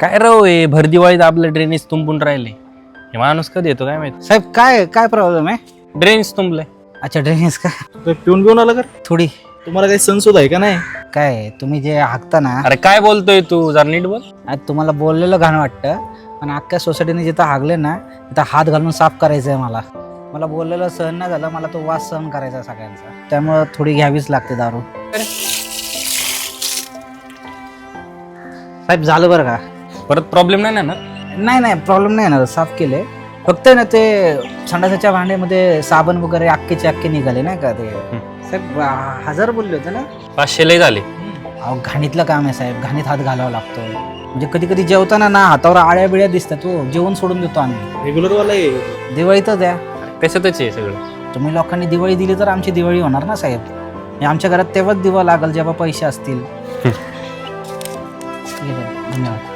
काय राव हे? भर दिवाळीत आपलं ड्रेनेज तुंबून राहिले. हे माणूस कधी येतो काय माहीत? साहेब काय काय प्रॉब्लेम आहे? ड्रेनेज तुंबले अच्छा ड्रेनेज का? पिऊन पिऊन आला कर थोडी. तुम्हाला काही संसद आहे का नाही? काय तुम्ही जे हाकता ना अरे काय बोलतोय तू? जरा नीट बोल. आज तुम्हाला बोललेलं घाण वाटतं पण अख्ख्या सोसायटीने जिथं हागले ना तिथं हात घालून साफ करायचं आहे मला. मला बोललेलं सहन नाही झालं मला तो वास सहन करायचा आहे सगळ्यांचा. त्यामुळं थोडी घ्यावीच लागते दारू. साहेब झालं बरं का? परत प्रॉब्लेम नाही ना येणार? नाही नाही प्रॉब्लेम नाही येणार. साफ केले फक्त ना ते संडासाच्या भांड्यामध्ये साबण वगैरे अक्केचे अक्के निघाले नाही का ते? साहेब हजार बोलले होते ना? पाचशे लय झाले. अहो घाणीतलं काम आहे साहेब. घाणीत हात घालावा लागतो. म्हणजे कधी कधी जेवताना ना हातावर आळ्या बिळ्या दिसतात हो. जेवण सोडून देतो आम्ही. रेग्युलर वाला आहे. दिवाळीतच द्या. कशातच आहे सगळं? तुम्ही लोकांनी दिवाळी दिली तर आमची दिवाळी होणार ना साहेब? आमच्या घरात तेव्हाच दिवा लागल जेव्हा पैसे असतील. धन्यवाद.